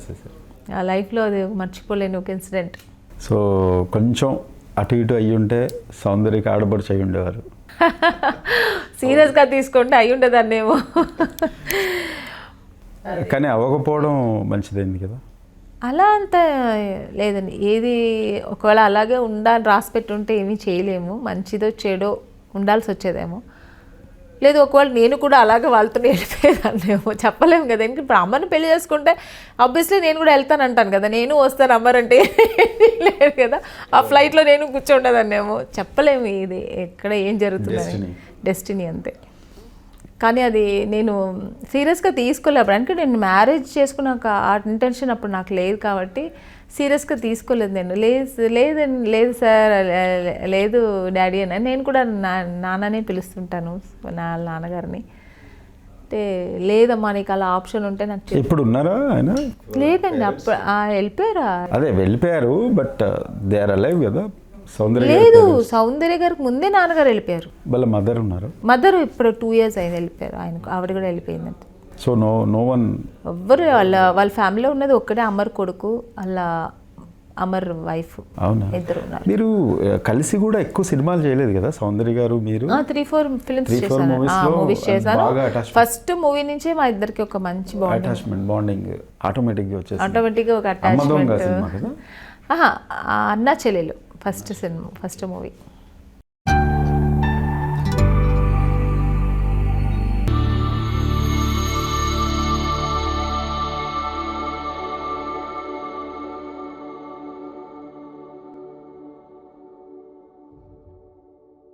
చేసేసారు ఆ లైఫ్లో అది మర్చిపోలేని ఒక ఇన్సిడెంట్. సో కొంచెం అటు ఇటు అయ్యి ఉంటే సౌందర్యకి ఆడబడుచు అయి ఉండేవారు సీరియస్గా తీసుకుంటే అయి ఉండదాన్నేమో కానీ అవ్వకపోవడం మంచిదైంది కదా. అలా అంత లేదండి. ఏది ఒకవేళ అలాగే ఉండాలని రాసి పెట్టుంటే ఏమీ చేయలేము. మంచిదో చెడో ఉండాల్సి వచ్చేదేమో. లేదు ఒకవేళ నేను కూడా అలాగే వాళ్ళతో వెళ్ళిపోయేదాన్నేమో చెప్పలేము కదా. ఎందుకంటే ఇప్పుడు అమ్మని పెళ్ళి చేసుకుంటే ఆబ్వియస్లీ నేను కూడా వెళ్తాను అంటాను కదా. నేను వస్తాను అమ్మరంటే లేదు కదా. ఆ ఫ్లైట్లో నేను కూర్చోండదాన్నేమో చెప్పలేము ఇది. ఎక్కడ ఏం జరుగుతుందని Destiny. డెస్టినీ అంతే. కానీ అది నేను సీరియస్గా తీసుకోలేదు. అంటే నేను మ్యారేజ్ చేసుకున్నాక ఆ ఇంటెన్షన్ అప్పుడు నాకు లేదు కాబట్టి సీరియస్గా తీసుకోలేదు నేను. లేదు లేదండి లేదు సార్ లేదు డాడీ అని. నేను కూడా నా నాన్ననే పిలుస్తుంటాను నా నాన్నగారిని. అంటే లేదమ్మా నీకు అలా ఆప్షన్ ఉంటే నాకు ఇప్పుడు ఉన్నారా ఆయన? లేదండి అప్పుడు వెళ్ళిపోయారా? అదే వెళ్ళిపోయారు బట్ దే ఆర్ అలైవ్ కదా. లేదు సౌందర్య గారికి ముందే నాన్నగారు వెళ్ళిపోయారు. వాళ్ళ మదర్ ఉన్నారు? మదర్ ఇప్పుడు టూ ఇయర్స్ అయింది వెళ్ళిపోయారు. ఆయనకు ఆవిడ కూడా వెళ్ళిపోయిందంట. సో నో నో వన్ ఎవ్వరు వాళ్ళ వాళ్ళ ఫ్యామిలీలో ఉన్నది ఒక్కడే అమర్ కొడుకు వాళ్ళ అమర్ వైఫ్ అవునా? ఇద్దరు ఉన్నారు. మీరు కలిసి కూడా ఎక్కువ సినిమాలు చేయలేదు కదా సౌందర్య గారు మీరు? త్రీ ఫోర్ ఫిల్మ్స్ చేశాను. మూవీస్ చేశాను. ఫస్ట్ మూవీ నుంచే మా ఇద్దరికి ఒక మంచి బాండింగ్ అటాచ్మెంట్ బాండింగ్ ఆటోమేటిక్గా వచ్చేసి ఆటోమేటిక్గా ఒక అటాచ్మెంట్ అన్నా చెల్లెలు. First cinema first movie